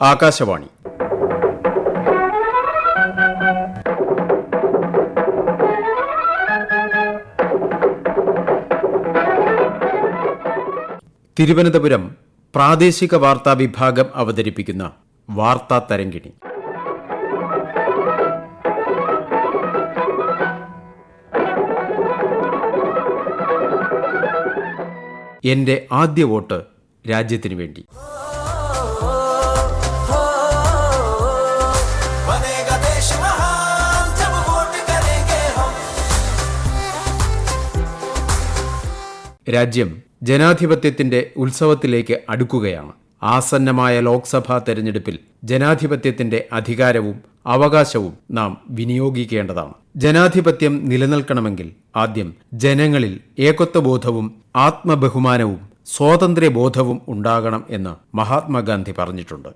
ആകാശവാണി. തിരുവനന്തപുരം പ്രാദേശിക വാർത്താ വിഭാഗം അവതരിപ്പിക്കുന്ന വാർത്താ തരങ്കിണി എന്റെ ആദ്യ വോട്ട് രാജ്യത്തിനു വേണ്ടി. രാജ്യം ജനാധിപത്യത്തിന്റെ ഉത്സവത്തിലേക്ക് അടുക്കുകയാണ്. ആസന്നമായ ലോക്സഭാ തെരഞ്ഞെടുപ്പിൽ ജനാധിപത്യത്തിന്റെ അധികാരവും അവകാശവും നാം വിനിയോഗിക്കേണ്ടതാണ്. ജനാധിപത്യം നിലനിൽക്കണമെങ്കിൽ ആദ്യം ജനങ്ങളിൽ ഏകത്വബോധവും ആത്മബഹുമാനവും സ്വാതന്ത്ര്യബോധവും ഉണ്ടാകണം എന്ന് മഹാത്മാഗാന്ധി പറഞ്ഞിട്ടുണ്ട്.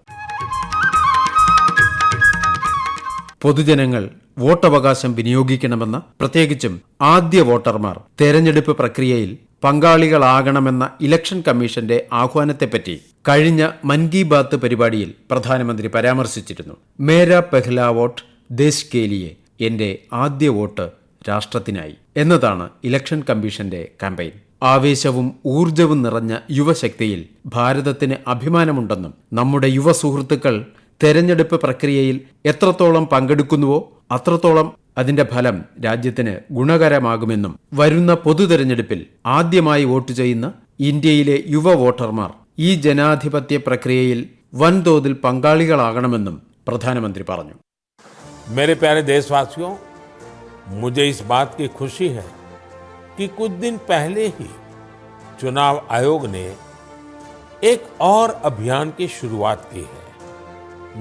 പൊതുജനങ്ങൾ വോട്ടവകാശം വിനിയോഗിക്കണമെന്ന് പ്രത്യേകിച്ചും ആദ്യ വോട്ടർമാർ തെരഞ്ഞെടുപ്പ് പ്രക്രിയയിൽ പങ്കാളികളാകണമെന്ന ഇലക്ഷൻ കമ്മീഷന്റെ ആഹ്വാനത്തെപ്പറ്റി കഴിഞ്ഞ മൻ കി ബാത്ത് പരിപാടിയിൽ പ്രധാനമന്ത്രി പരാമർശിച്ചിരുന്നു. മേര പെഹ്ല വോട്ട് ദേശ് കേലിയെ എന്റെ ആദ്യ വോട്ട് രാഷ്ട്രത്തിനായി എന്നതാണ് ഇലക്ഷൻ കമ്മീഷന്റെ കാമ്പയിൻ ആവേശവും ഊർജവും നിറഞ്ഞ യുവശക്തിയിൽ ഭാരതത്തിന് അഭിമാനമുണ്ടെന്നും നമ്മുടെ യുവ സുഹൃത്തുക്കൾ തെരഞ്ഞെടുപ്പ് പ്രക്രിയയിൽ എത്രത്തോളം പങ്കെടുക്കുന്നുവോ അത്രത്തോളം അതിന്റെ ഫലം രാജ്യത്തിന് ഗുണകരമാകുമെന്നും വരുന്ന പൊതു തെരഞ്ഞെടുപ്പിൽ ആദ്യമായി വോട്ട് ചെയ്യുന്ന ഇന്ത്യയിലെ യുവ വോട്ടർമാർ ഈ ജനാധിപത്യ പ്രക്രിയയിൽ വൻതോതിൽ പങ്കാളികളാകണമെന്നും പ്രധാനമന്ത്രി പറഞ്ഞു मेरे प्यारे देशवासियों मुझे इस बात की खुशी है कि कुछ दिन पहले ही चुनाव आयोग ने एक और अभियान की शुरुआत की है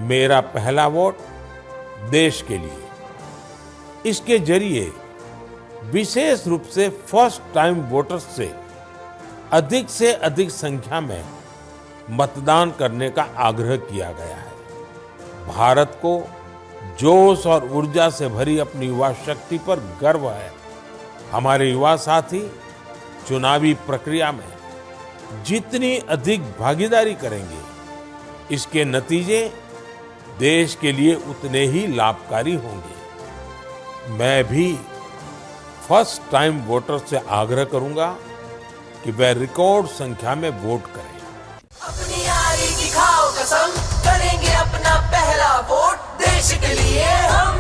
मेरा पहला वोट देश के लिए इसके ज़रिए विशेष रूप से फ़र्स्ट टाइम वोटर्स से अधिक से अधिक संख्या में मतदान करने का आग्रह किया गया है। भारत को जोश और ऊर्जा से भरी अपनी युवा शक्ति पर गर्व है। हमारे युवा साथी, चुनावी प्रक्रिया में जितनी अधिक भागीदारी करेंगे, इसके नतीजे देश के लिए उतने ही लाभकारी होंगे। मैं भी फर्स्ट टाइम वोटर से आग्रह करूंगा कि वह रिकॉर्ड संख्या में वोट करें अपनी यारी की खाओ कसम करेंगे अपना पहला वोट देश के लिए हम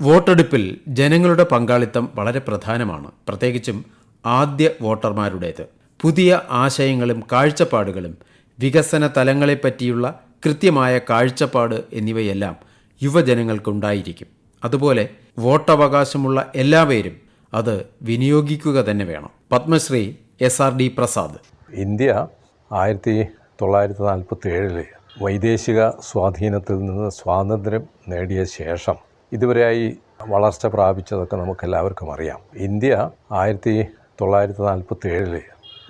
വോട്ടെടുപ്പിൽ ജനങ്ങളുടെ പങ്കാളിത്തം വളരെ പ്രധാനമാണ് പ്രത്യേകിച്ചും ആദ്യ വോട്ടർമാരുടേത് പുതിയ ആശയങ്ങളും കാഴ്ചപ്പാടുകളും വികസന തലങ്ങളെപ്പറ്റിയുള്ള കൃത്യമായ കാഴ്ചപ്പാട് എന്നിവയെല്ലാം യുവജനങ്ങൾക്കുണ്ടായിരിക്കും അതുപോലെ വോട്ടവകാശമുള്ള എല്ലാവരും അത് വിനിയോഗിക്കുക തന്നെ വേണം. Padmashri S R D Prasad. India ആയിരത്തി തൊള്ളായിരത്തി നാൽപ്പത്തി ഏഴിൽ വൈദേശിക സ്വാധീനത്തിൽ നിന്ന് സ്വാതന്ത്ര്യം നേടിയ ശേഷം ഇതുവരെയായി വളർച്ച പ്രാപിച്ചതൊക്കെ നമുക്ക് എല്ലാവർക്കും അറിയാം. ഇന്ത്യ ആയിരത്തി തൊള്ളായിരത്തി നാൽപ്പത്തി ഏഴിൽ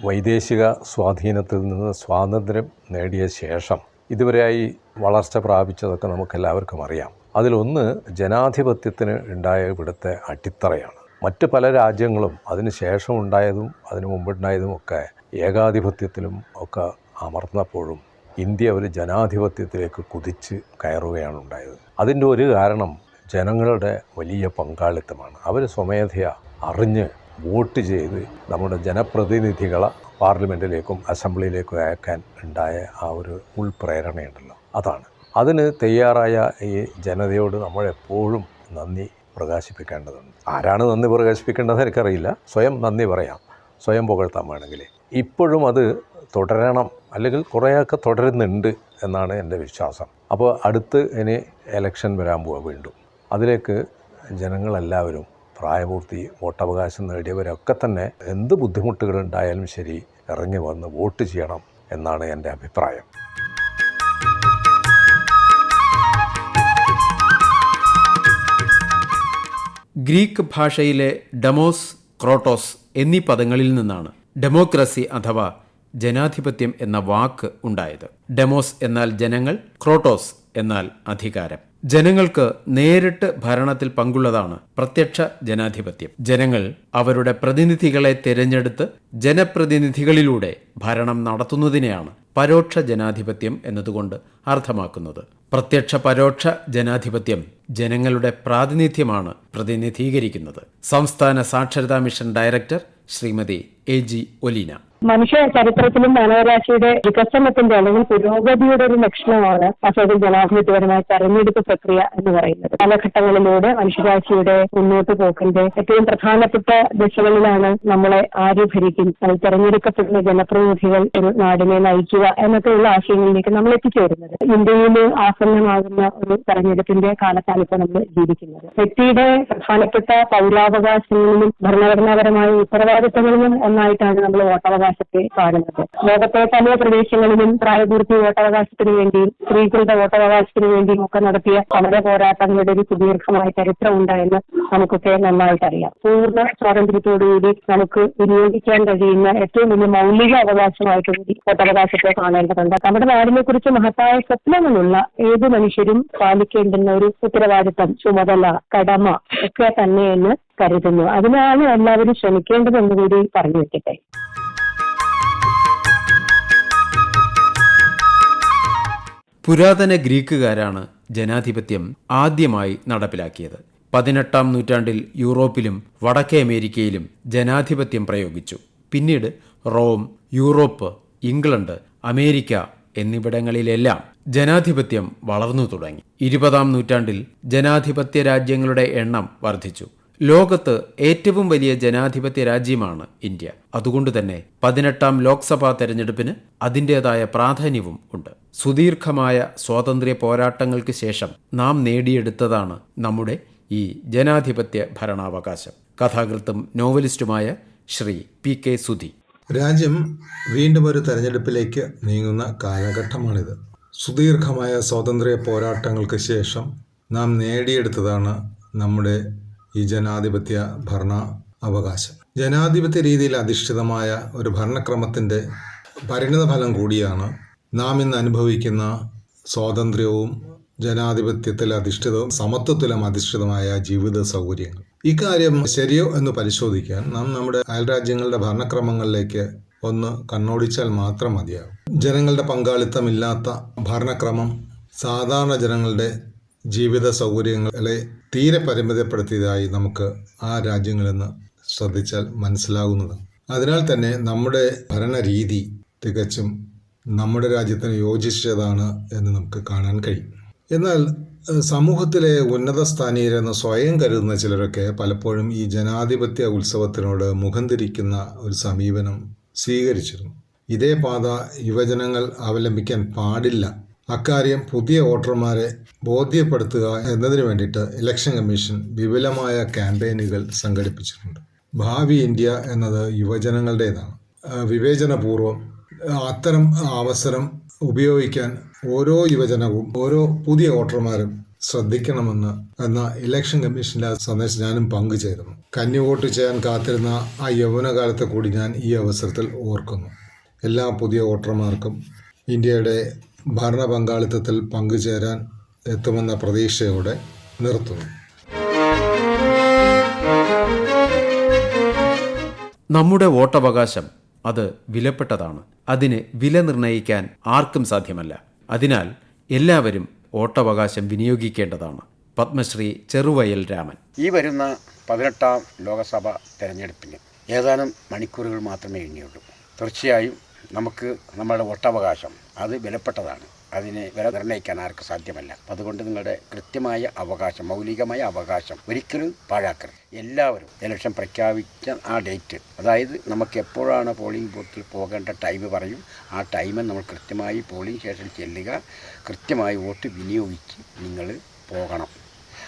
വൈദേശിക സ്വാധീനത്തിൽ നിന്ന് സ്വാതന്ത്ര്യം നേടിയ ശേഷം ഇതുവരെയായി വളർച്ച പ്രാപിച്ചതൊക്കെ നമുക്ക് എല്ലാവർക്കും അറിയാം. അതിലൊന്ന് ജനാധിപത്യത്തിന് ഉണ്ടായ ഇവിടുത്തെ അടിത്തറയാണ്. മറ്റ് പല രാജ്യങ്ങളും അതിന് ശേഷം ഉണ്ടായതും അതിനു മുമ്പുണ്ടായതും ഒക്കെ ഏകാധിപത്യത്തിലും ഒക്കെ അമർന്നപ്പോഴും ഇന്ത്യ ഒരു ജനാധിപത്യത്തിലേക്ക് കുതിച്ച് കയറുകയാണ് ഉണ്ടായത്. അതിന്റെ ഒരു കാരണം ജനങ്ങളുടെ വലിയ പങ്കാളിത്തമാണ്. അവർ സ്വമേധയ അറിഞ്ഞ് വോട്ട് ചെയ്ത് നമ്മുടെ ജനപ്രതിനിധികളെ പാർലമെന്റിലേക്കും അസംബ്ലിയിലേക്കും അയക്കാൻ ഉണ്ടായ ആ ഒരു ഉൾപ്രേരണയുണ്ടല്ലോ. അതാണ്. അതിന് തയ്യാറായ ഈ ജനതയോട് നമ്മളെപ്പോഴും നന്ദി പ്രകാശിപ്പിക്കേണ്ടതുണ്ട്. ആരാണ് നന്ദി പ്രകാശിപ്പിക്കേണ്ടതെന്ന് എനിക്കറിയില്ല. സ്വയം നന്ദി പറയാം. സ്വയം പുകഴ്ത്താൻ വേണമെങ്കിൽ ഇപ്പോഴും അത് തുടരണം അല്ലെങ്കിൽ കുറേയൊക്കെ തുടരുന്നുണ്ട് എന്നാണ് എന്റെ വിശ്വാസം. അപ്പോൾ അടുത്ത് ഇനി എലക്ഷൻ വരാൻ പോവാ വീണ്ടും. അതിലേക്ക് ജനങ്ങളെല്ലാവരും പ്രായപൂർത്തി വോട്ടവകാശം നേടിയവരൊക്കെ തന്നെ എന്ത് ബുദ്ധിമുട്ടുകളുണ്ടായാലും ശരി ഇറങ്ങി വന്ന് വോട്ട് ചെയ്യണം എന്നാണ് എന്റെ അഭിപ്രായം. ഗ്രീക്ക് ഭാഷയിലെ ഡെമോസ് ക്രോട്ടോസ് എന്നീ പദങ്ങളിൽ നിന്നാണ് ഡെമോക്രസി അഥവാ ജനാധിപത്യം എന്ന വാക്ക് ഉണ്ടായത്. ഡെമോസ് എന്നാൽ ജനങ്ങൾ ക്രോട്ടോസ് എന്നാൽ അധികാരം. ജനങ്ങൾക്ക് നേരിട്ട് ഭരണത്തിൽ പങ്കുള്ളതാണ് പ്രത്യക്ഷ ജനാധിപത്യം. ജനങ്ങൾ അവരുടെ പ്രതിനിധികളെ തിരഞ്ഞെടുത്ത് ജനപ്രതിനിധികളിലൂടെ ഭരണം നടത്തുന്നതിനെയാണ് പരോക്ഷ ജനാധിപത്യം എന്നതുകൊണ്ട് അർത്ഥമാക്കുന്നത്. പ്രത്യക്ഷ പരോക്ഷ ജനാധിപത്യം ജനങ്ങളുടെ പ്രാതിനിധ്യമാണ് പ്രതിനിധീകരിക്കുന്നത്. സംസ്ഥാന സാക്ഷരതാ mission director Shrimati A G Oleena. മനുഷ്യ ചരിത്രത്തിലും മാനവരാശിയുടെ വികസനത്തിന്റെ അല്ലെങ്കിൽ പുരോഗതിയുടെ ഒരു ലക്ഷണമാണ് അശോകൻ ജനാധിപത്യപരമായ തെരഞ്ഞെടുപ്പ് പ്രക്രിയ എന്ന് പറയുന്നത്. കാലഘട്ടങ്ങളിലൂടെ മനുഷ്യരാശിയുടെ മുന്നോട്ട് പോക്കിന്റെ ഏറ്റവും പ്രധാനപ്പെട്ട ദിശകളിലാണ് നമ്മളെ ആര് ഭരിക്കും അത് തെരഞ്ഞെടുക്കപ്പെടുന്ന ജനപ്രതിനിധികൾ ഒരു നാടിനെ നയിക്കുക എന്നൊക്കെയുള്ള ആശയങ്ങളിലേക്ക് നമ്മൾ എത്തിച്ചേരുന്നത് ഇന്ത്യയിൽ ആസന്നമാകുന്ന ഒരു തെരഞ്ഞെടുപ്പിന്റെ കാലത്താണ് ഇപ്പോൾ നമ്മൾ ജീവിക്കുന്നത്. വ്യക്തിയുടെ പ്രധാനപ്പെട്ട പൗരാവകാശങ്ങളിലും ഭരണഘടനാപരമായ ഉത്തരവാദിത്തങ്ങളിലും ഒന്നായിട്ടാണ് നമ്മൾ വോട്ടവകാശത്തെ കാണുന്നത്. ലോകത്തെ പല പ്രദേശങ്ങളിലും പ്രായപൂർത്തി വോട്ടവകാശത്തിന് വേണ്ടിയും സ്ത്രീകളുടെ വോട്ടവകാശത്തിന് വേണ്ടിയും ഒക്കെ നടത്തിയ സമര പോരാട്ടങ്ങളുടെ ഒരു സുദീർഘമായ ചരിത്രം ഉണ്ടായെന്ന് നമുക്കൊക്കെ നന്നായിട്ട് അറിയാം. പൂർണ സ്വാതന്ത്ര്യത്തോടുകൂടി നമുക്ക് വിനിയോഗിക്കാൻ കഴിയുന്ന ഏറ്റവും വലിയ മൗലിക അവകാശമായിട്ട് കൂടി വോട്ടവകാശത്തെ കാണേണ്ടതുണ്ട്. നമ്മുടെ നാടിനെ കുറിച്ച് മഹത്തായ സ്വപ്നങ്ങളുള്ള ഏത് മനുഷ്യരും പാലിക്കേണ്ടുന്ന ഒരു ഉത്തരവാദിത്തം ചുമതല കടമ ഒക്കെ തന്നെയെന്ന് കരുതുന്നു. അതിനാണ് എല്ലാവരും ശ്രമിക്കേണ്ടതെന്ന് കൂടി പറഞ്ഞു വെക്കട്ടെ. പുരാതന ഗ്രീക്കുകാരാണ് ജനാധിപത്യം ആദ്യമായി നടപ്പിലാക്കിയത്. പതിനെട്ടാം നൂറ്റാണ്ടിൽ യൂറോപ്പിലും വടക്കേ അമേരിക്കയിലും ജനാധിപത്യം പ്രയോഗിച്ചു. പിന്നീട് റോം യൂറോപ്പ് ഇംഗ്ലണ്ട് അമേരിക്ക എന്നിവിടങ്ങളിലെല്ലാം ജനാധിപത്യം വളർന്നു തുടങ്ങി. ഇരുപതാം നൂറ്റാണ്ടിൽ ജനാധിപത്യ രാജ്യങ്ങളുടെ എണ്ണം വർദ്ധിച്ചു. ലോകത്ത് ഏറ്റവും വലിയ ജനാധിപത്യ രാജ്യമാണ് ഇന്ത്യ. അതുകൊണ്ട് തന്നെ പതിനെട്ടാം ലോക്സഭാ തെരഞ്ഞെടുപ്പിന് അതിന്റെതായ പ്രാധാന്യവും ഉണ്ട്. സുദീർഘമായ സ്വാതന്ത്ര്യ പോരാട്ടങ്ങൾക്ക് ശേഷം നാം നേടിയെടുത്തതാണ് നമ്മുടെ ഈ ജനാധിപത്യ ഭരണാവകാശം. കഥാകൃത്തും നോവലിസ്റ്റുമായ ശ്രീ പി കെ സുധി. രാജ്യം വീണ്ടും ഒരു തെരഞ്ഞെടുപ്പിലേക്ക് നീങ്ങുന്ന കാലഘട്ടമാണിത്. സുദീർഘമായ സ്വാതന്ത്ര്യ പോരാട്ടങ്ങൾക്ക് ശേഷം നാം നേടിയെടുത്തതാണ് നമ്മുടെ ഈ ജനാധിപത്യ ഭരണ അവകാശം. ജനാധിപത്യ രീതിയിൽ അധിഷ്ഠിതമായ ഒരു ഭരണക്രമത്തിന്റെ പരിണിതഫലം കൂടിയാണ് നാം ഇന്ന് അനുഭവിക്കുന്ന സ്വാതന്ത്ര്യവും ജനാധിപത്യത്തിൽ അധിഷ്ഠിതവും സമത്വത്തിലും അധിഷ്ഠിതമായ ജീവിത സൗകര്യങ്ങൾ. ഇക്കാര്യം ശരിയോ എന്ന് പരിശോധിക്കാൻ നാം നമ്മുടെ അയൽരാജ്യങ്ങളുടെ ഭരണക്രമങ്ങളിലേക്ക് ഒന്ന് കണ്ണോടിച്ചാൽ മാത്രം മതിയാകും. ജനങ്ങളുടെ പങ്കാളിത്തമില്ലാത്ത ഭരണക്രമം സാധാരണ ജനങ്ങളുടെ ജീവിത സൗകര്യങ്ങളെ തീരെ പരിമിതപ്പെടുത്തിയതായി നമുക്ക് ആ രാജ്യങ്ങളിൽ നിന്ന് ശ്രദ്ധിച്ചാൽ മനസ്സിലാകുന്നത്. അതിനാൽ തന്നെ നമ്മുടെ ഭരണരീതി തികച്ചും നമ്മുടെ രാജ്യത്തിന് യോജിച്ചതാണ് എന്ന് നമുക്ക് കാണാൻ കഴിയും. എന്നാൽ സമൂഹത്തിലെ ഉന്നത സ്ഥാനീയരെന്ന് സ്വയം കരുതുന്ന ചിലരൊക്കെ പലപ്പോഴും ഈ ജനാധിപത്യ ഉത്സവത്തിനോട് മുഖം തിരിക്കുന്ന ഒരു സമീപനം സ്വീകരിച്ചിരുന്നു. ഇതേ പാത യുവജനങ്ങൾ അവലംബിക്കാൻ പാടില്ല. അക്കാര്യം പുതിയ വോട്ടർമാരെ ബോധ്യപ്പെടുത്തുക എന്നതിന് വേണ്ടിയിട്ട് ഇലക്ഷൻ കമ്മീഷൻ വിപുലമായ ക്യാമ്പയിനുകൾ സംഘടിപ്പിച്ചിട്ടുണ്ട്. ഭാവി ഇന്ത്യ എന്നത് യുവജനങ്ങളുടേതാണ്. വിവേചനപൂർവം അത്തരം അവസരം ഉപയോഗിക്കാൻ ഓരോ യുവജനവും ഓരോ പുതിയ വോട്ടർമാരും ശ്രദ്ധിക്കണമെന്ന് എന്ന ഇലക്ഷൻ കമ്മീഷന്റെ സന്ദേശം ഞാനും പങ്കുചേരുന്നു. കന്നി വോട്ട് ചെയ്യാൻ കാത്തിരുന്ന ആ യൗവനകാലത്തെ കൂടി ഞാൻ ഈ അവസരത്തിൽ ഓർക്കുന്നു. എല്ലാ പുതിയ വോട്ടർമാർക്കും ഇന്ത്യയുടെ ഭരണ പങ്കാളിത്തത്തിൽ പങ്കുചേരാൻ എത്തുമെന്ന പ്രതീക്ഷയോടെ നിർത്തുന്നു. നമ്മുടെ വോട്ടവകാശം അത് വിലപ്പെട്ടതാണ്. അതിന് വില നിർണയിക്കാൻ ആർക്കും സാധ്യമല്ല. അതിനാൽ എല്ലാവരും വോട്ടവകാശം വിനിയോഗിക്കേണ്ടതാണ്. പത്മശ്രീ ചെറുവയൽ രാമൻ. ഈ വരുന്ന പതിനെട്ടാം ലോകസഭ തെരഞ്ഞെടുപ്പിന് ഏതാനും മണിക്കൂറുകൾ മാത്രമേ ഇനിയുള്ളൂ തീർച്ചയായും നമുക്ക് നമ്മുടെ വോട്ടവകാശം അത് വിലപ്പെട്ടതാണ്. അതിനെ വില നിർണയിക്കാൻ ആർക്കും സാധ്യമല്ല. അതുകൊണ്ട് നിങ്ങളുടെ കൃത്യമായ അവകാശം മൗലികമായ അവകാശം ഒരിക്കലും പാഴാക്കരുത്. എല്ലാവരും ഇലക്ഷൻ പ്രഖ്യാപിച്ച ആ ഡേറ്റ് അതായത് നമുക്ക് എപ്പോഴാണ് പോളിംഗ് ബൂത്തിൽ പോകേണ്ട ടൈം പറയും. ആ ടൈമിൽ നമ്മൾ കൃത്യമായി പോളിംഗ് സ്റ്റേഷനിൽ ചെല്ലുക. കൃത്യമായി വോട്ട് വിനിയോഗിച്ച് നിങ്ങൾ പോകണം.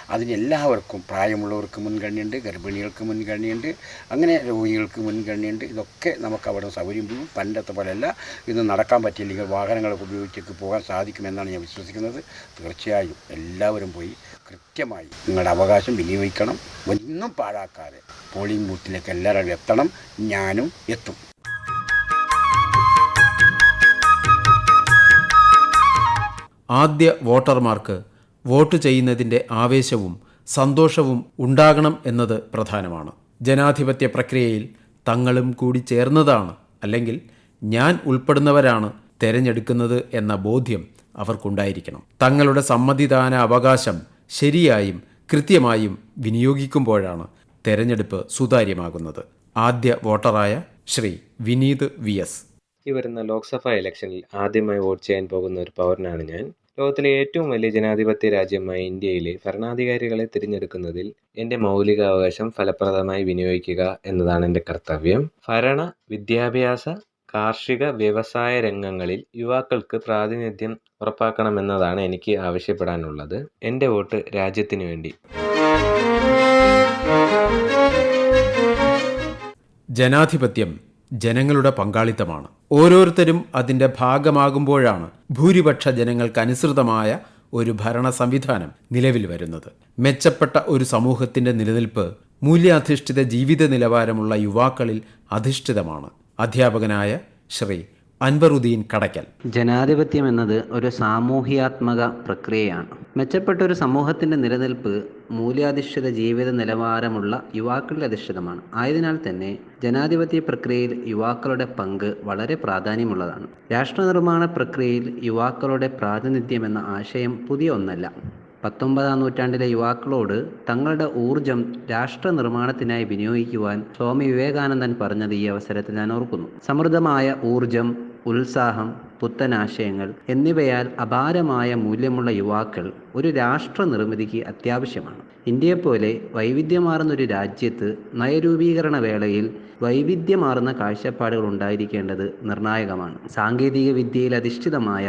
അതിന് എല്ലാവർക്കും പ്രായമുള്ളവർക്ക് മുൻഗണനയുണ്ട് ഗർഭിണികൾക്ക് മുൻഗണനയുണ്ട് അങ്ങനെ രോഗികൾക്ക് മുൻഗണനയുണ്ട്. ഇതൊക്കെ നമുക്ക് അവിടെ സൗകര്യം പണ്ടത്തെ പോലെയല്ല ഇന്ന് നടക്കാൻ പറ്റിയില്ലെങ്കിൽ വാഹനങ്ങളൊക്കെ ഉപയോഗിച്ചൊക്കെ പോകാൻ സാധിക്കുമെന്നാണ് ഞാൻ വിശ്വസിക്കുന്നത്. തീർച്ചയായും എല്ലാവരും പോയി കൃത്യമായി നിങ്ങളുടെ അവകാശം വിനിയോഗിക്കണം. ഒന്നും പാഴാക്കാതെ പോളിംഗ് ബൂത്തിലേക്ക് എല്ലാവരും എത്തണം. ഞാനും എത്തും. ആദ്യ വോട്ടർമാർക്ക് വോട്ട് ചെയ്യുന്നതിന്റെ ആവേശവും സന്തോഷവും ഉണ്ടാകണം എന്നത് പ്രധാനമാണ്. ജനാധിപത്യ പ്രക്രിയയിൽ തങ്ങളും കൂടി ചേർന്നതാണ് അല്ലെങ്കിൽ ഞാൻ ഉൾപ്പെടുന്നവരാണ് തിരഞ്ഞെടുക്കുന്നത് എന്ന ബോധ്യം അവർക്കുണ്ടായിരിക്കണം. തങ്ങളുടെ സമ്മതിദാന അവകാശം ശരിയായും കൃത്യമായും വിനിയോഗിക്കുമ്പോഴാണ് തെരഞ്ഞെടുപ്പ് സുതാര്യമാകുന്നത്. ആദ്യ വോട്ടറായ ശ്രീ വിനീത് വി എസ്. ഈ വരുന്ന ലോക്സഭാ ഇലക്ഷനിൽ ആദ്യമായി വോട്ട് ചെയ്യാൻ പോകുന്ന ഒരു പൗരനാണ് ഞാൻ. ലോകത്തിലെ ഏറ്റവും വലിയ ജനാധിപത്യ രാജ്യമായ ഇന്ത്യയിലെ ഭരണാധികാരികളെ തിരഞ്ഞെടുക്കുന്നതിൽ എന്റെ മൗലികാവകാശം ഫലപ്രദമായി വിനിയോഗിക്കുക എന്നതാണ് എന്റെ കർത്തവ്യം. ഭരണ വിദ്യാഭ്യാസ കാർഷിക വ്യവസായ രംഗങ്ങളിൽ യുവാക്കൾക്ക് പ്രാതിനിധ്യം ഉറപ്പാക്കണമെന്നതാണ് എനിക്ക് ആവശ്യപ്പെടാനുള്ളത്. എന്റെ വോട്ട് രാജ്യത്തിന് വേണ്ടി. ജനാധിപത്യം ജനങ്ങളുടെ പങ്കാളിത്തമാണ്. ഓരോരുത്തരും അതിന്റെ ഭാഗമാകുമ്പോഴാണ് ഭൂരിപക്ഷ ജനങ്ങൾക്കനുസൃതമായ ഒരു ഭരണ സംവിധാനം നിലവിൽ വരുന്നത്. മെച്ചപ്പെട്ട ഒരു സമൂഹത്തിന്റെ നിലനിൽപ്പ് മൂല്യാധിഷ്ഠിത ജീവിത നിലവാരമുള്ള യുവാക്കളിൽ അധിഷ്ഠിതമാണ്. അധ്യാപകനായ ശ്രീ അൻവറുദ്ദീൻ കടയ്ക്കൽ. ജനാധിപത്യം എന്നത് ഒരു സാമൂഹ്യാത്മക പ്രക്രിയയാണ്. മെച്ചപ്പെട്ട ഒരു സമൂഹത്തിന്റെ നിലനിൽപ്പ് മൂല്യാധിഷ്ഠിത ജീവിത നിലവാരമുള്ള യുവാക്കളുടെ അധിഷ്ഠിതമാണ്. ആയതിനാൽ തന്നെ ജനാധിപത്യ പ്രക്രിയയിൽ യുവാക്കളുടെ പങ്ക് വളരെ പ്രാധാന്യമുള്ളതാണ്. രാഷ്ട്രനിർമ്മാണ പ്രക്രിയയിൽ യുവാക്കളുടെ പ്രാതിനിധ്യം എന്ന ആശയം പുതിയ ഒന്നല്ല. പത്തൊമ്പതാം നൂറ്റാണ്ടിലെ യുവാക്കളോട് തങ്ങളുടെ ഊർജം രാഷ്ട്ര നിർമ്മാണത്തിനായി വിനിയോഗിക്കുവാൻ സ്വാമി വിവേകാനന്ദൻ പറഞ്ഞത് ഈ അവസരത്തിൽ ഞാൻ ഓർക്കുന്നു. സമൃദ്ധമായ ഊർജം ഉത്സാഹം പുത്തനാശയങ്ങൾ എന്നിവയാൽ അപാരമായ മൂല്യമുള്ള യുവാക്കൾ ഒരു രാഷ്ട്ര നിർമ്മിതിക്ക് അത്യാവശ്യമാണ്. ഇന്ത്യയെപ്പോലെ വൈവിധ്യമാർന്ന ഒരു രാജ്യത്ത് നയരൂപീകരണ വേളയിൽ വൈവിധ്യമാർന്ന കാഴ്ചപ്പാടുകൾ ഉണ്ടായിരിക്കേണ്ടത് നിർണായകമാണ്. സാങ്കേതിക വിദ്യയിൽ അധിഷ്ഠിതമായ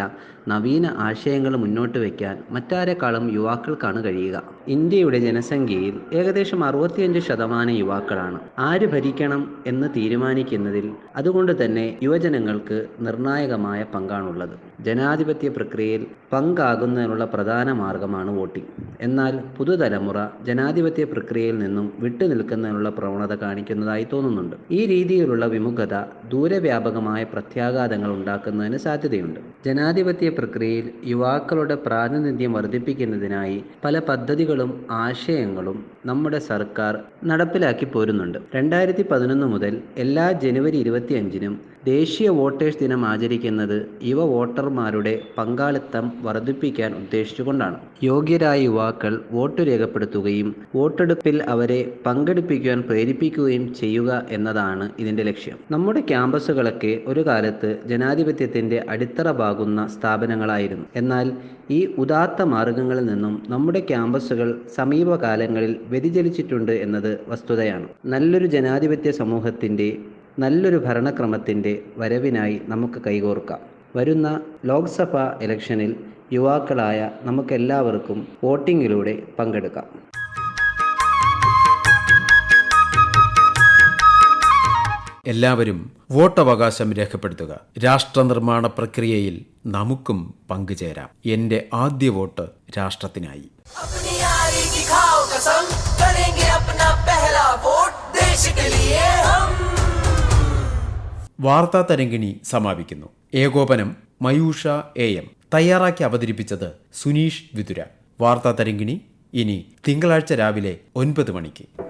നവീന ആശയങ്ങൾ മുന്നോട്ട് വയ്ക്കാൻ മറ്റാരെക്കാളും യുവാക്കൾക്കാണ് കഴിയുക. ഇന്ത്യയുടെ ജനസംഖ്യയിൽ ഏകദേശം അറുപത്തിയഞ്ച് ശതമാനം യുവാക്കളാണ്. ആര് ഭരിക്കണം എന്ന് തീരുമാനിക്കുന്നതിൽ അതുകൊണ്ട് തന്നെ യുവജനങ്ങൾക്ക് നിർണായകമായ പങ്കാണുള്ളത്. ജനാധിപത്യ പ്രക്രിയയിൽ പങ്കാകുന്നതിനുള്ള പ്രധാന മാർഗമാണ് വോട്ടിംഗ്. എന്നാൽ പുതുതലമുറ ജനാധിപത്യ പ്രക്രിയയിൽ നിന്നും വിട്ടുനിൽക്കുന്നതിനുള്ള പ്രവണത കാണിക്കുന്നതായി തോന്നുന്നുണ്ട്. ഈ രീതിയിലുള്ള വിമുഖത ദൂരവ്യാപകമായ പ്രത്യാഘാതങ്ങൾ ഉണ്ടാക്കുന്നതിന് സാധ്യതയുണ്ട്. ജനാധിപത്യ പ്രക്രിയയിൽ യുവാക്കളുടെ പ്രാതിനിധ്യം വർദ്ധിപ്പിക്കുന്നതിനായി പല പദ്ധതികളും ആശയങ്ങളും നമ്മുടെ സർക്കാർ നടപ്പിലാക്കി പോരുന്നുണ്ട്. രണ്ടായിരത്തി പതിനൊന്ന് മുതൽ എല്ലാ ജനുവരി ഇരുപത്തിയഞ്ചിനും ദേശീയ വോട്ടേഴ്സ് ദിനം ആചരിക്കുന്നത് യുവ വോട്ടർമാരുടെ പങ്കാളിത്തം വർദ്ധിപ്പിക്കാൻ ഉദ്ദേശിച്ചുകൊണ്ടാണ്. യോഗ്യരായ യുവാക്കൾ വോട്ട് രേഖപ്പെടുത്തുകയും വോട്ടെടുപ്പിൽ അവരെ പങ്കെടുപ്പിക്കുവാൻ പ്രേരിപ്പിക്കുകയും ചെയ്യുക എന്നതാണ് ഇതിന്റെ ലക്ഷ്യം. നമ്മുടെ ക്യാമ്പസുകളൊക്കെ ഒരു കാലത്ത് ജനാധിപത്യത്തിന്റെ അടിത്തറ പാകുന്ന സ്ഥാപനങ്ങളായിരുന്നു. എന്നാൽ ഈ ഉദാത്ത മാർഗങ്ങളിൽ നിന്നും നമ്മുടെ ക്യാമ്പസുകൾ സമീപകാലങ്ങളിൽ വ്യതിചലിച്ചിട്ടുണ്ട് എന്നത് വസ്തുതയാണ്. നല്ലൊരു ജനാധിപത്യ സമൂഹത്തിന്റെ നല്ലൊരു ഭരണക്രമത്തിന്റെ വരവിനായി നമുക്ക് കൈകോർക്കാം. വരുന്ന ലോക്സഭാ ഇലക്ഷനിൽ യുവാക്കളായ നമുക്കെല്ലാവർക്കും വോട്ടിങ്ങിലൂടെ പങ്കെടുക്കാം. എല്ലാവരും വോട്ടവകാശം രേഖപ്പെടുത്തുക. രാഷ്ട്രനിർമ്മാണ പ്രക്രിയയിൽ നമുക്കും പങ്കുചേരാം. എന്റെ ആദ്യ വോട്ട് രാഷ്ട്രത്തിനായി. വോട്ട് വാർത്താ തരംഗിണി സമാപിക്കുന്നു. ഏകോപനം മയൂഷ എ എം. തയ്യാറാക്കി അവതരിപ്പിച്ചത് സുനീഷ് വിതുര. വാർത്താ തരംഗിണി ഇനി തിങ്കളാഴ്ച രാവിലെ ഒൻപത് മണിക്ക്.